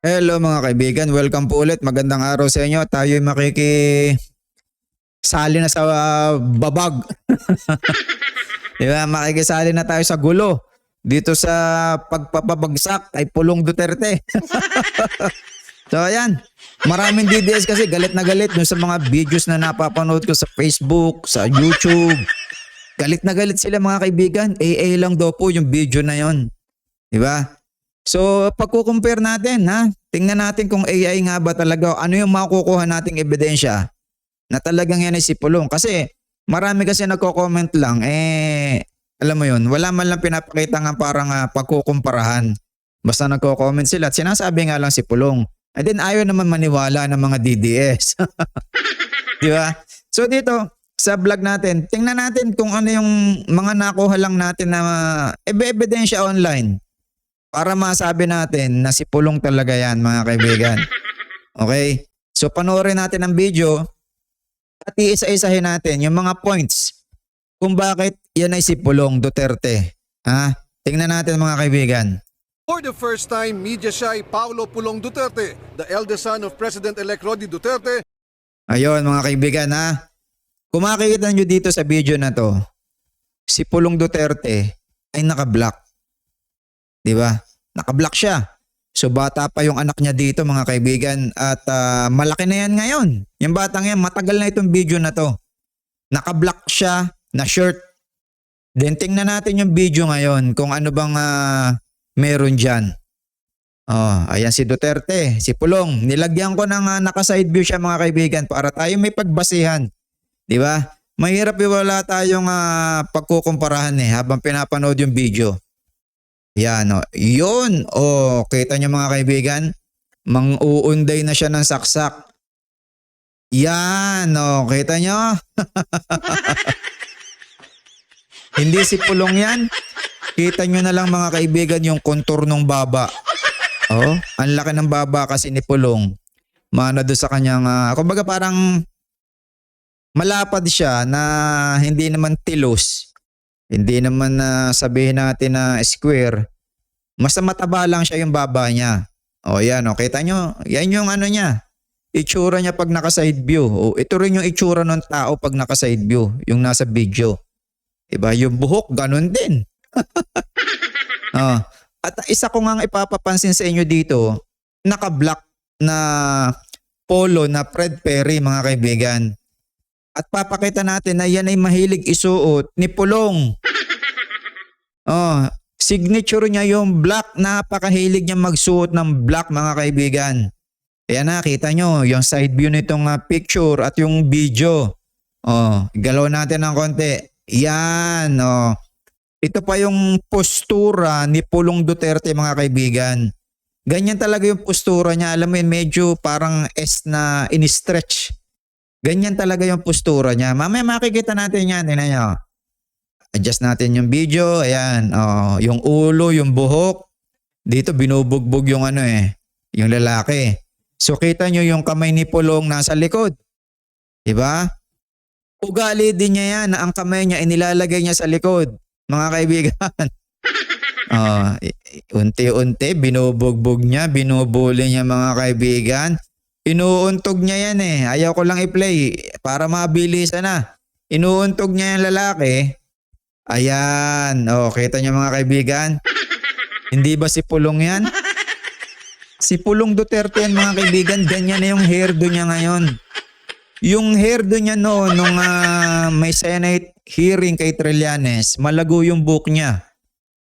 Hello mga kaibigan, welcome po ulit. Magandang araw sa inyo. Tayo ay makiki sali na sa ah, babag. Di ba? Makikisali na tayo sa gulo. Dito sa pagpapabagsak kay Pulong Duterte. so ayan, maraming DDS kasi galit na galit dun sa mga videos na napapanood ko sa Facebook, sa YouTube. Galit na galit sila mga kaibigan. AA lang daw po yung video na yon. Di ba? So, pagkukumpare natin, ha? Tingnan natin kung AI nga ba talaga, ano yung makukuha nating ebidensya na talagang yan ay si Pulong. Kasi, marami kasi nagko-comment lang, eh, alam mo yun, wala man lang pinapakita nga parang uh, pagkukumparahan. Basta nagko-comment sila at sinasabi nga lang si Pulong. And then, ayaw naman maniwala ng mga DDS. Di ba? So, dito, sa vlog natin, tingnan natin kung ano yung mga nakuha lang natin na uh, ebidensya online para masabi natin na si Pulong talaga yan mga kaibigan. Okay? So panoorin natin ang video at iisa-isahin natin yung mga points kung bakit yan ay si Pulong Duterte. Ha? Tingnan natin mga kaibigan. For the first time, media shy Paulo Pulong Duterte, the eldest son of President-elect Rodi Duterte, Ayun mga kaibigan ha. Kung makikita nyo dito sa video na to, si Pulong Duterte ay naka-block. Di ba? Naka-block siya. So bata pa yung anak niya dito mga kaibigan at ah, malaki na yan ngayon. Yung batang yan, matagal na itong video na to. Naka-block siya na shirt. Then tingnan natin yung video ngayon kung ano bang ah, meron dyan. Oh, ayan si Duterte, si Pulong. Nilagyan ko ng uh, naka-side view siya mga kaibigan para tayo may pagbasihan. 'Di ba? Mahirap iwala tayong uh, pagkukumparahan eh habang pinapanood yung video. Yan oh. Yun. Oh, kita niyo mga kaibigan, mang-uunday na siya ng saksak. Yan, oh, kita niyo? Hindi si Pulong yan. Kita nyo na lang mga kaibigan yung contour ng baba. Oh, ang laki ng baba kasi ni Pulong. Mana doon sa kanyang, uh, kumbaga parang malapad siya na hindi naman tilos. Hindi naman na sabihin natin na square. Mas mataba lang siya yung baba niya. O yan, o kita nyo, yan yung ano niya. Itsura niya pag naka-side view. O, ito rin yung itsura ng tao pag naka-side view, yung nasa video. Diba? Yung buhok, ganun din. oh. At isa ko nga ipapapansin sa inyo dito, naka-black na polo na Fred Perry mga kaibigan. At papakita natin na yan ay mahilig isuot ni Pulong. Oh, signature niya yung black. Napakahilig niya magsuot ng black mga kaibigan. Ayan na, kita nyo yung side view nitong uh, picture at yung video. Oh, galaw natin ng konti. Yan, oh. Ito pa yung postura ni Pulong Duterte mga kaibigan. Ganyan talaga yung postura niya. Alam mo yun, medyo parang S na in-stretch. Ganyan talaga yung postura niya. Mamaya makikita natin yan. Tingnan nyo. Adjust natin yung video. Ayan. Oh, yung ulo, yung buhok. Dito binubugbog yung ano eh. Yung lalaki. So kita nyo yung kamay ni Pulong nasa likod. Diba? Ugali din niya yan na ang kamay niya inilalagay niya sa likod mga kaibigan. uh, unti-unti, binubugbog niya, binubuli niya mga kaibigan. Inuuntog niya yan eh. Ayaw ko lang i-play para mabilisan na. Inuuntog niya yung lalaki. Ayan. O, oh, kita niyo mga kaibigan. Hindi ba si Pulong yan? Si Pulong Duterte yan mga kaibigan. Ganyan na yung hairdo niya ngayon. Yung hairdo niya noon nung uh, may Senate hearing kay Trillanes, malago yung book niya.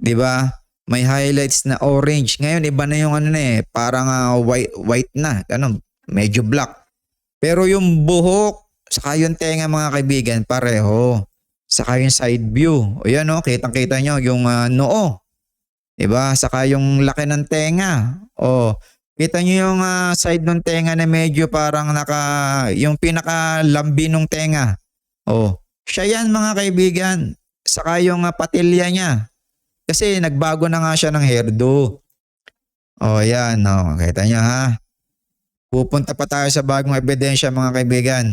'Di ba? May highlights na orange. Ngayon iba na yung ano na eh, parang uh, white white na, ano, medyo black. Pero yung buhok, saka yung tenga mga kaibigan, pareho. Saka yung side view. O yan o, oh, kitang-kita nyo yung uh, noo. 'Di ba? Saka yung laki ng tenga. O, Kita niyo yung uh, side ng tenga na medyo parang naka, yung pinaka-lambi ng tenga. Oh, siya yan mga kaibigan. Saka yung uh, patilya niya. Kasi nagbago na nga siya ng hairdo. Oh, yan. Oh, kita niyo ha. Pupunta pa tayo sa bagong ebidensya mga kaibigan.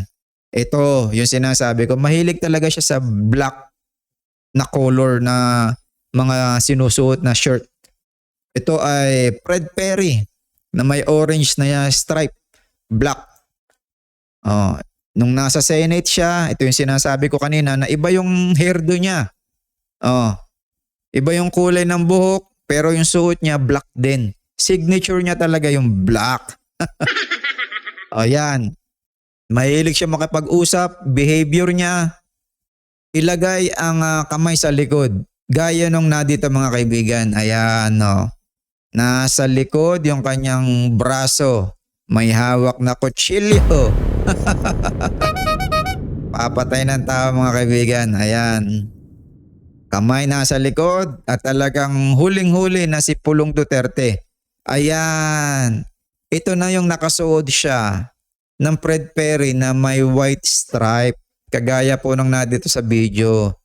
Ito, yung sinasabi ko, mahilig talaga siya sa black na color na mga sinusuot na shirt. Ito ay Fred Perry na may orange na stripe, black. Oh, nung nasa Senate siya, ito yung sinasabi ko kanina na iba yung hairdo niya. Oh. Iba yung kulay ng buhok, pero yung suot niya black din. Signature niya talaga yung black. o yan. Mahilig siya makipag-usap, behavior niya, ilagay ang ah, kamay sa likod. Gaya nung nadito mga kaibigan. Ayan, no. Nasa likod yung kanyang braso. May hawak na kutsilyo. Papatay ng tao mga kaibigan. Ayan. Kamay nasa likod at talagang huling-huli na si Pulong Duterte. Ayan. Ito na yung nakasuod siya ng Fred Perry na may white stripe. Kagaya po nung nadito sa video.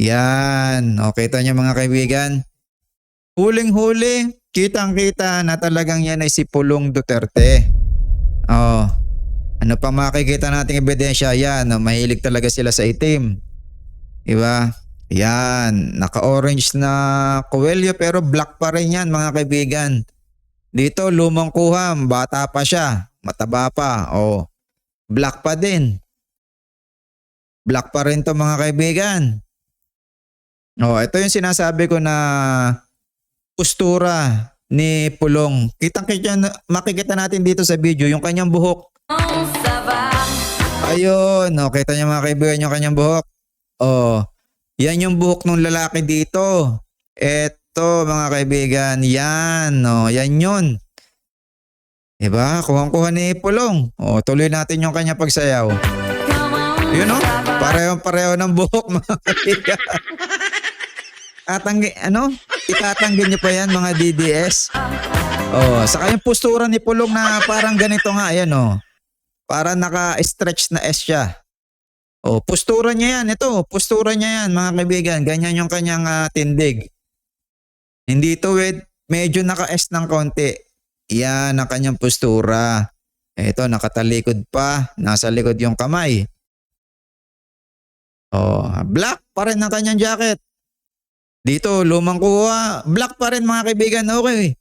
Yan. O, kita niyo mga kaibigan. Huling-huli, kitang-kita na talagang yan ay si Pulong Duterte. Oh. Ano pa makikita nating ebidensya? Yan, oh, mahilig talaga sila sa itim. Diba? Yan, naka-orange na Coelho pero black pa rin yan mga kaibigan. Dito, lumang kuham, bata pa siya, mataba pa, oh. Black pa din. Black pa rin to mga kaibigan. Oh, ito yung sinasabi ko na postura ni Pulong. Kitang-kita na- makikita natin dito sa video yung kanyang buhok. Ayun, oh, kita niyo mga kaibigan yung kanyang buhok. Oh, yan yung buhok ng lalaki dito. Eto mga kaibigan, yan, oh, yan yun. Diba? Kuhang-kuha ni Pulong. Oh, tuloy natin yung kanya pagsayaw. Yun oh, pareho-pareho ng buhok mga kaibigan. Tatanggi, ano? Itatanggi niyo pa yan mga DDS. Oh, saka yung postura ni Pulong na parang ganito nga, ayan oh. Para naka-stretch na S siya. Oh, postura niya yan. Ito, postura niya yan, mga kaibigan. Ganyan yung kanyang ah, tindig. Hindi tuwid, medyo naka-S ng konti. Yan ang kanyang postura. Ito, nakatalikod pa. Nasa likod yung kamay. Oh, black pa rin ang kanyang jacket. Dito, lumang kuha. Black pa rin mga kaibigan. Okay.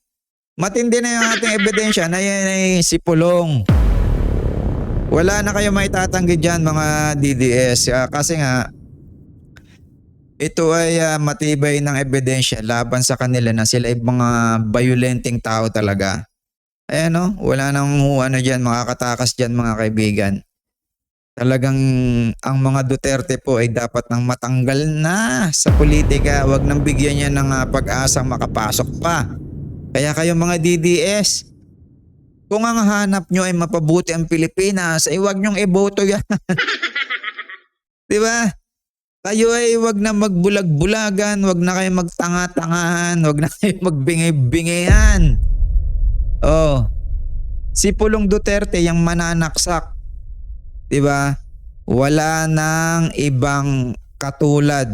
Matindi na yung ating ebidensya na yan ay si Pulong. Wala na kayo maitatanggi dyan mga DDS Ah, kasi nga ito ay ah, matibay ng ebidensya laban sa kanila na sila ay mga violenting tao talaga. Ayan no, wala nang ano dyan, makakatakas dyan mga kaibigan. Talagang ang mga Duterte po ay dapat nang matanggal na sa politika. Huwag nang bigyan niya ng ah, pag-asang makapasok pa. Kaya kayo mga DDS, kung ang hanap nyo ay mapabuti ang Pilipinas, ay huwag nyong iboto yan. Ba? Kayo ay huwag na magbulag-bulagan, huwag na kayo magtanga-tangahan, huwag na kayo magbingay-bingayan. Oh. Si Pulong Duterte yung mananaksak. 'Di ba? Wala nang ibang katulad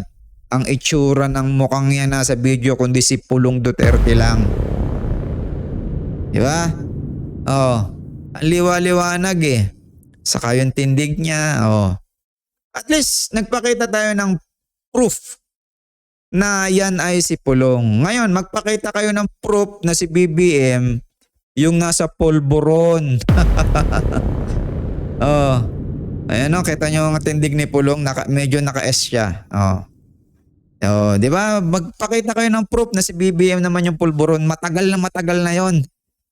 ang itsura ng mukhang yan nasa video kundi si Pulong Duterte lang. 'Di ba? Oh. Ang liwa-liwanag eh. Saka yung tindig niya, oh. At least nagpakita tayo ng proof na yan ay si Pulong. Ngayon, magpakita kayo ng proof na si BBM yung nasa polvoron. oh. Ayan o, kita nyo ang tindig ni Pulong, naka, medyo naka-S siya. Oh. Oh, 'di ba? Magpakita kayo ng proof na si BBM naman yung pulburon. Matagal na matagal na 'yon.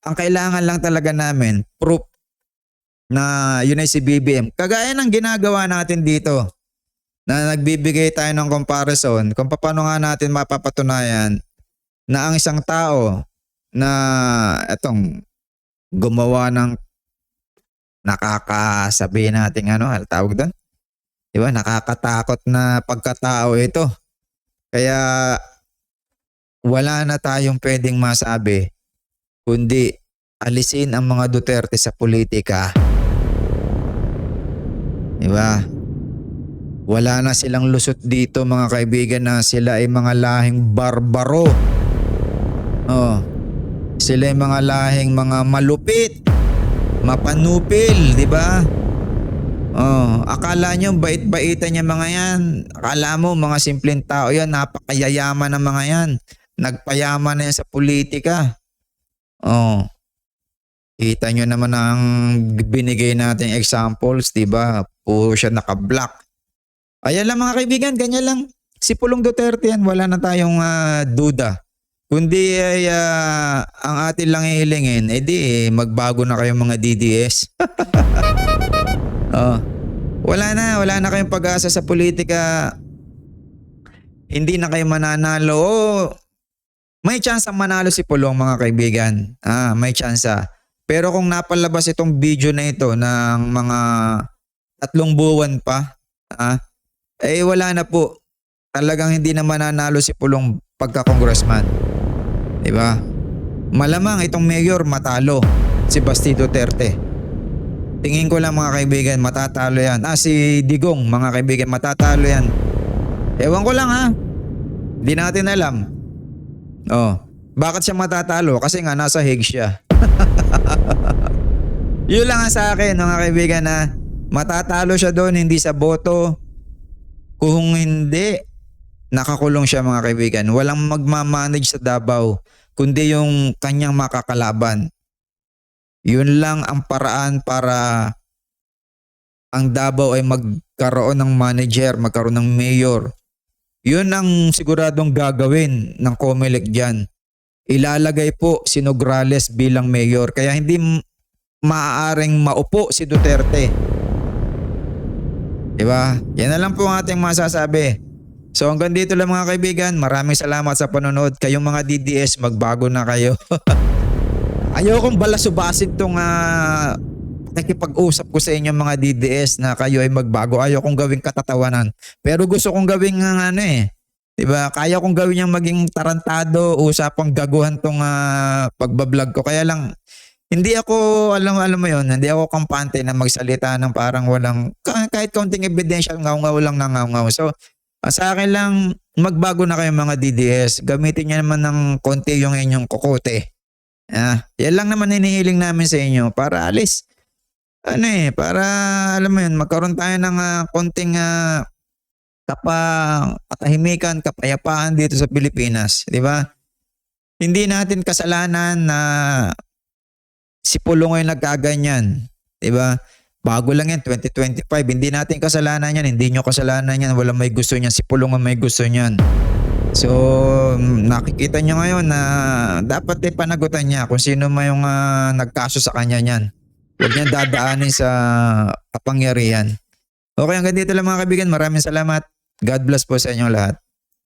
Ang kailangan lang talaga namin, proof na yun ay si BBM. Kagaya ng ginagawa natin dito na nagbibigay tayo ng comparison kung paano nga natin mapapatunayan na ang isang tao na etong gumawa ng nakakasabi natin ano, ano tawag doon? Di ba? Nakakatakot na pagkatao ito. Kaya wala na tayong pwedeng masabi kundi alisin ang mga Duterte sa politika. Di? Wala na silang lusot dito mga kaibigan na sila ay mga lahing barbaro. Oh. Sila ay mga lahing mga malupit, mapanupil, di ba? Oh, akala nyo bait-baitan niya mga yan. Akala mo mga simpleng tao yan, napakayayaman ng mga yan. Nagpayaman na yan sa politika. Oh. Kita nyo naman ang binigay nating examples, di ba? Puro siya naka-block. Ayan lang mga kaibigan, ganyan lang. Si Pulong Duterte yan, wala na tayong ah, duda. Kundi ay ah, ang atin lang ihilingin, edi eh, magbago na kayong mga DDS. oh. Wala na, wala na kayong pag-asa sa politika. Hindi na kayo mananalo. Oo, may chance ang manalo si Pulong mga kaibigan. Ah, may chance. Pero kung napalabas itong video na ito ng mga tatlong buwan pa, ah, eh wala na po. Talagang hindi na mananalo si Pulong pagka-congressman. ba? Malamang itong mayor matalo si Basti Duterte. Tingin ko lang mga kaibigan, matatalo yan. Ah, si Digong, mga kaibigan, matatalo yan. Ewan ko lang ha. Hindi natin alam. Oh, bakit siya matatalo? Kasi nga nasa Hague siya. Yun lang ang sa akin, mga kaibigan na matatalo siya doon, hindi sa boto. Kung hindi, nakakulong siya mga kaibigan. Walang magmamanage sa Davao, kundi yung kanyang makakalaban. Yun lang ang paraan para ang Davao ay magkaroon ng manager, magkaroon ng mayor. Yun ang siguradong gagawin ng COMELEC dyan. Ilalagay po si Nograles bilang mayor. Kaya hindi maaaring maupo si Duterte. Diba? Yan na lang po ang ating masasabi. So hanggang dito lang mga kaibigan. Maraming salamat sa panonood. Kayong mga DDS, magbago na kayo. Ayokong balasubasin tong uh, nakikipag-usap ko sa inyo mga DDS na kayo ay magbago. Ayokong gawing katatawanan. Pero gusto kong gawing ang ano eh. 'Di ba? Kaya kong gawin yung maging tarantado, usapang gaguhan tong ah, pagbablog ko. Kaya lang hindi ako alam alam mo 'yon, hindi ako kampante na magsalita ng parang walang ka- kahit kaunting ebidensya ngaw-ngaw lang na ngaw-ngaw. So ah, sa akin lang magbago na kayo mga DDS. Gamitin niyo naman ng konti yung inyong kokote. Ah, yan lang naman hinihiling namin sa inyo para alis. Ano eh, para alam mo yun, magkaroon tayo ng ah, konting ah, kapa, katahimikan, kapayapaan dito sa Pilipinas. Di ba? Hindi natin kasalanan na si Pulong ay nagkaganyan. Di ba? Bago lang yan, 2025. Hindi natin kasalanan yan. Hindi nyo kasalanan yan. Wala may gusto niyan. Si Pulong ang may gusto niyan. So, mm, nakikita nyo ngayon na dapat ay panagutan niya kung sino man yung ah, nagkaso sa kanya niyan. Huwag niya dadaanin sa kapangyarihan. Okay, hanggang dito lang mga kaibigan. Maraming salamat. God bless po sa inyong lahat.